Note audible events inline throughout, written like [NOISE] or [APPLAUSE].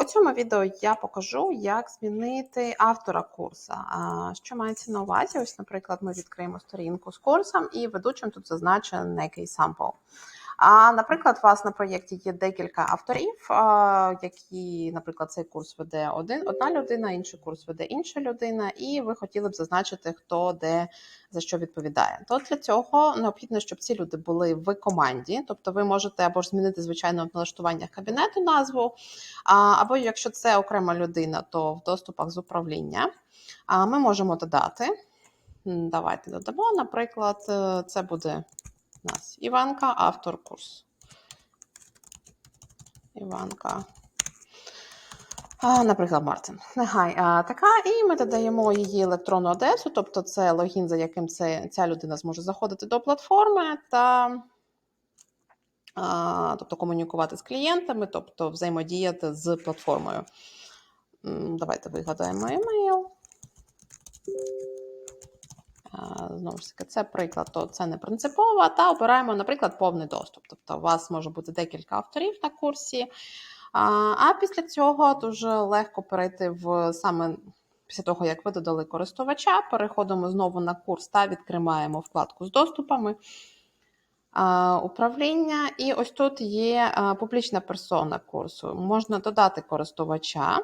У цьому відео я покажу, як змінити автора курсу. Що мається на увазі? Ось, наприклад, ми відкриємо сторінку з курсом і ведучим тут зазначений некий сампл. А, наприклад, у вас на проєкті є декілька авторів, які, наприклад, цей курс веде один, одна людина, інший курс веде інша людина, і ви хотіли б зазначити, хто де за що відповідає. То для цього необхідно, щоб ці люди були в команді, тобто ви можете або ж змінити звичайно в налаштуваннях кабінету назву, або якщо це окрема людина, то в доступах з управління. А ми можемо додати. Давайте додамо, наприклад, е, це буде нас Іванка, автор курсу. Іванка. Наприклад, Мартин. Нехай така, і ми додаємо її електронну адресу, тобто це логін, за яким це, ця людина зможе заходити до платформи та а, тобто комунікувати з клієнтами, тобто взаємодіяти з платформою. Давайте вигадаємо емейл. Знову ж таки, це приклад, то це не принципово. Та обираємо, наприклад, повний доступ. Тобто, у вас може бути декілька авторів на курсі. А після цього дуже легко перейти в саме після того, як ви додали користувача, переходимо знову на курс та відкриваємо вкладку з доступами. Управління, і ось тут є публічна персона курсу. Можна додати користувача.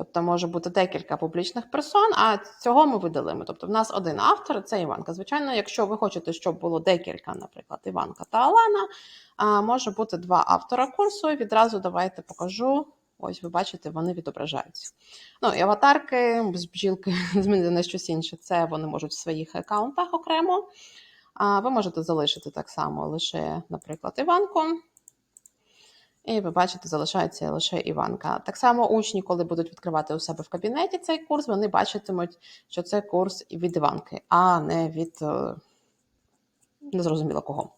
Тобто може бути декілька публічних персон, а цього ми видалимо. Тобто, в нас один автор це Іванка. Звичайно, якщо ви хочете, щоб було декілька, наприклад, Іванка та Олена, а, може бути два автора курсу. І відразу давайте покажу. Ось, ви бачите, вони відображаються. Ну і аватарки з бджілки [LAUGHS] змінити на щось інше. Це вони можуть в своїх аккаунтах окремо. А ви можете залишити так само лише, наприклад, Іванку. І ви бачите, залишається лише Іванка. Так само учні, коли будуть відкривати у себе в кабінеті цей курс, вони бачитимуть, що це курс від Іванки, а не від е, незрозуміло кого.